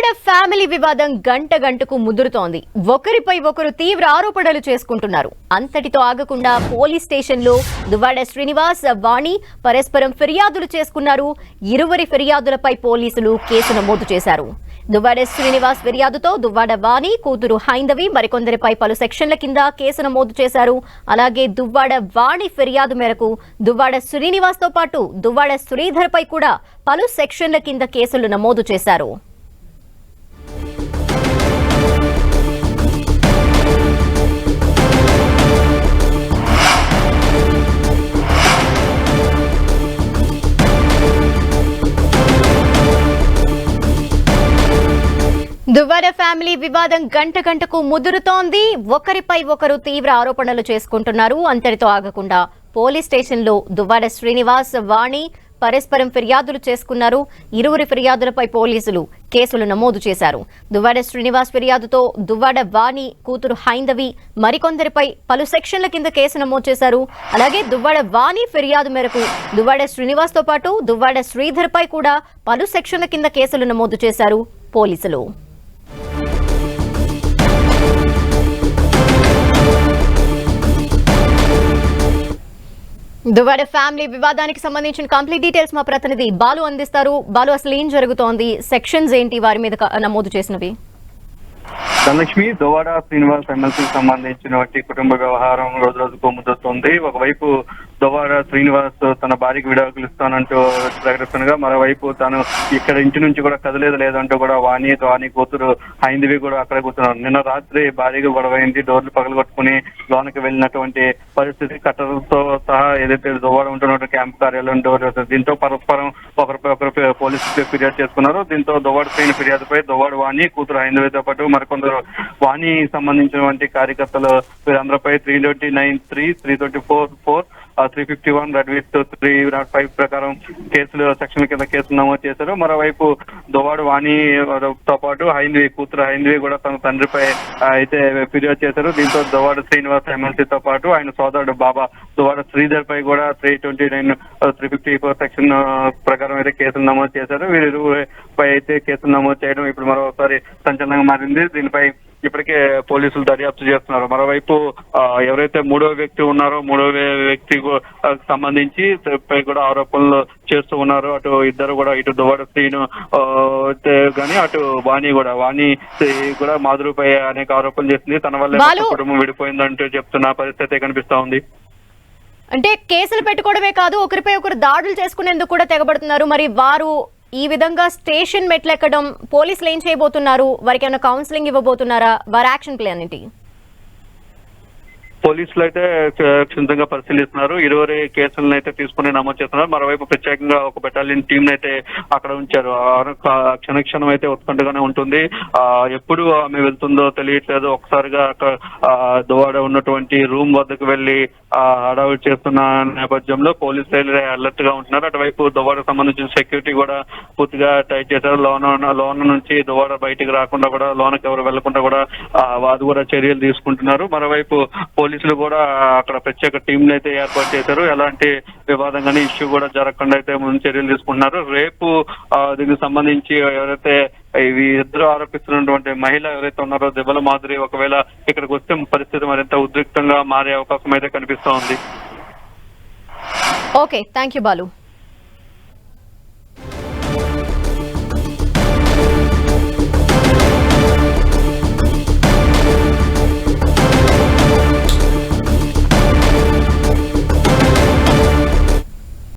ఉమ్మడ family వివాదం గంట గంటకు ముదురుతోంది. ఒకరిపై ఒకరు తీవ్ర ఆరోపణలు చేసుకుంటున్నారు. అంతటితో ఆగకుండా పోలీస్ స్టేషన్లో దువ్వాడ శ్రీనివాస్ వాణి పరస్పరం ఫిర్యాదులు చేసుకున్నారు. ఇరువురి ఫిర్యాదులపై పోలీసులు కేసు నమోదు చేశారు. దువ్వాడ శ్రీనివాస్ ఫిర్యాదుతో దువ్వాడ వాణి కూతురు హైందవి మరికొందరిపై పలు సెక్షన్ల కింద కేసు నమోదు చేశారు. అలాగే దువ్వాడ వాణి ఫిర్యాదు మేరకు దువ్వాడ శ్రీనివాస్తో పాటు దువ్వాడ శ్రీధర్పై కూడా పలు సెక్షన్ల కింద కేసులు నమోదు చేశారు. దువ్వాడ ఫ్యామిలీ వివాదం గంట గంటకు ముదురుతోంది. ఒకరిపై ఒకరు తీవ్ర ఆరోపణలు చేసుకుంటున్నారు. అంతటితో ఆగకుండా పోలీస్ స్టేషన్లో దువ్వాడ శ్రీనివాస్ వాణి పరస్పరం ఫిర్యాదులు చేసుకున్నారు. ఇరువురి ఫిర్యాదులపై పోలీసులు కేసులు నమోదు చేశారు. దువ్వాడ శ్రీనివాస్ ఫిర్యాదుతో దువ్వాడ వాణి కూతురు హైందవి మరికొందరిపై పలు సెక్షన్ల కింద కేసు నమోదు చేశారు. అలాగే దువ్వాడ వాణి ఫిర్యాదు మేరకు దువ్వాడ శ్రీనివాస్తో పాటు దువ్వాడ శ్రీధర్పై కూడా పలు సెక్షన్ల కింద కేసులు నమోదు చేశారు పోలీసులు. దువాడ ఫ్యామిలీ వివాదానికి సంబంధించిన కంప్లీట్ డీటెయిల్స్ మా ప్రతినిధి బాలు అందిస్తారు. బాలు అసలు ఏం జరుగుతోంది? సెక్షన్స్ ఏంటి? వారి మీద నమోదు చేసినవి. ధనలక్ష్మి దువాడ శ్రీనివాస్ ఎమ్మెల్సీకి సంబంధించినటువంటి కుటుంబ వ్యవహారం రోజు రోజుకు ముదురుతుంది. ఒకవైపు దోవాడ శ్రీనివాస్ తన భార్యకి విడాకులు ఇస్తానంటూ ప్రకటిస్తుండగా మరోవైపు తను ఇక్కడ ఇంటి నుంచి కూడా కదలేదు లేదంటూ కూడా వాణి వాణి కూతురు హైందవి కూడా అక్కడ కూర్చున్నారు. నిన్న రాత్రి భార్యగా గొడవైంది డోర్లు పగలగొట్టుకుని లోనికి వెళ్ళినటువంటి పరిస్థితి కట్టలతో సహా ఏదైతే దోవాడ ఉంటున్నటువంటి క్యాంప్ కార్యాలయం డోర్ దీంతో పరస్పరం ఒకరిపై ఒకరు పోలీసులు ఫిర్యాదు చేసుకున్నారు. దీంతో దోవాడ శ్రీని ఫిర్యాదుపై దువాడు వాణి కూతురు హైందవితో పాటు మరికొందరు వాణి సంబంధించినటువంటి కార్యకర్తలు వీరందరిపై three twenty nine three three twenty four four three fifty one read with three not five ప్రకారం కేసులు సెక్షన్ కింద కేసులు నమోదు చేశారు. మరోవైపు దోవాడు వాణి తో పాటు హైందవి కూతురు హైందవి కూడా తన తండ్రిపై అయితే ఫిర్యాదు చేశారు. దీంతో దోవాడు శ్రీనివాస్ ఎమ్మెల్సీతో పాటు ఆయన సోదరుడు బాబా దోవాడు శ్రీధర్ పై కూడా three twenty nine three fifty four section ప్రకారం అయితే కేసులు నమోదు చేశారు. వీరిపై అయితే కేసులు నమోదు చేయడం ఇప్పుడు మరోసారి సంచలనంగా మారింది. దీనిపై ఇప్పటికే పోలీసులు దర్యాప్తు చేస్తున్నారు. మరోవైపు ఎవరైతే మూడో వ్యక్తి ఉన్నారో మూడో వ్యక్తి సంబంధించి పై కూడా ఆరోపణలు చేస్తూ ఉన్నారు. అటు ఇద్దరు కూడా ఇటు దువ్వాడ శ్రీను గాని అటు వాణి కూడా వాణి కూడా మాధురుపై అనేక ఆరోపణలు చేసింది. తన వల్ల. కుటుంబం విడిపోయిందంటూ చెప్తున్న పరిస్థితి కనిపిస్తా ఉంది. అంటే కేసులు పెట్టుకోవడమే కాదు ఒకరిపై ఒకరు దాడులు చేసుకునేందుకు కూడా తెగబడుతున్నారు. మరి వారు ఈ విధంగా స్టేషన్ మెట్లెక్కడం పోలీసులు ఏం చేయబోతున్నారు? వారికి ఏమైనా కౌన్సిలింగ్ ఇవ్వబోతున్నారా? వారి యాక్షన్ ప్లాన్ ఏంటి? పోలీసులు అయితే క్షుణ్ణంగా పరిశీలిస్తున్నారు. ఇరువురి కేసులను అయితే తీసుకుని నమోదు చేస్తున్నారు. మరోవైపు ప్రత్యేకంగా ఒక బెటాలియన్ టీం అయితే అక్కడ ఉంచారు. క్షణక్షణం క్షణ క్షణం అయితే ఉత్కంఠగానే ఉంటుంది. ఆ ఎప్పుడు ఆమె వెళ్తుందో తెలియట్లేదు. ఒకసారిగా అక్కడ దువాడ ఉన్నటువంటి రూమ్ వద్దకు వెళ్ళి ఆ హడావిడి చేస్తున్న నేపథ్యంలో పోలీసులు అలర్ట్గా ఉంటున్నారు. అటువైపు దువాడకు సంబంధించిన సెక్యూరిటీ కూడా పూర్తిగా టైట్ చేశారు. లోన లోన నుంచి దువాడ బయటికి రాకుండా కూడా లోనకి ఎవరు వెళ్ళకుండా కూడా వాదు అది కూడా చర్యలు తీసుకుంటున్నారు. మరోవైపు పోలీసులు కూడా అక్కడ ప్రత్యేక టీం అయితే ఏర్పాటు చేశారు. ఎలాంటి వివాదం కానీ ఇష్యూ కూడా జరగకుండా అయితే ముందు చర్యలు తీసుకుంటున్నారు. రేపు దీనికి సంబంధించి ఎవరైతే ఇవి ఇద్దరు ఆరోపిస్తున్నటువంటి మహిళ ఎవరైతే ఉన్నారో దెబ్బల మాదిరి ఒకవేళ ఇక్కడికి వస్తే పరిస్థితి మరింత ఉద్రిక్తంగా మారే అవకాశం అయితే కనిపిస్తోంది. Okay thank you Balu